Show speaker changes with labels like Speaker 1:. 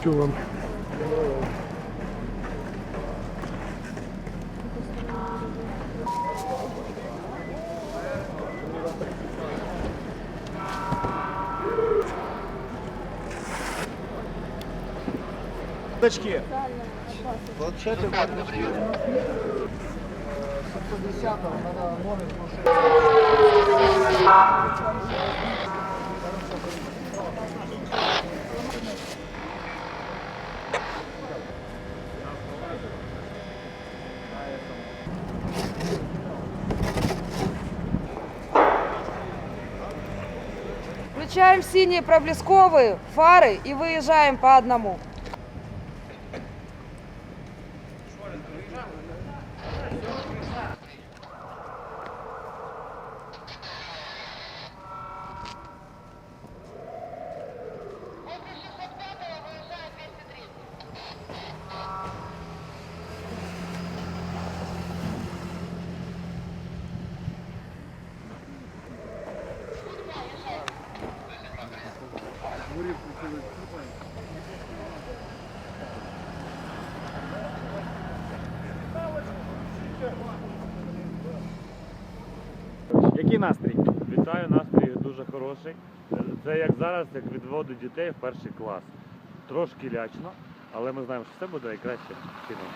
Speaker 1: Що вам?
Speaker 2: Дочки.
Speaker 3: Планшеты 710 надо номер машины.
Speaker 4: Включаем синие проблесковые фары и выезжаем по одному.
Speaker 2: Який настрій?
Speaker 5: Вітаю, настрій дуже хороший. Це як зараз, як відводу дітей в перший клас. Трошки лячно, але ми знаємо, що все буде найкраще чином.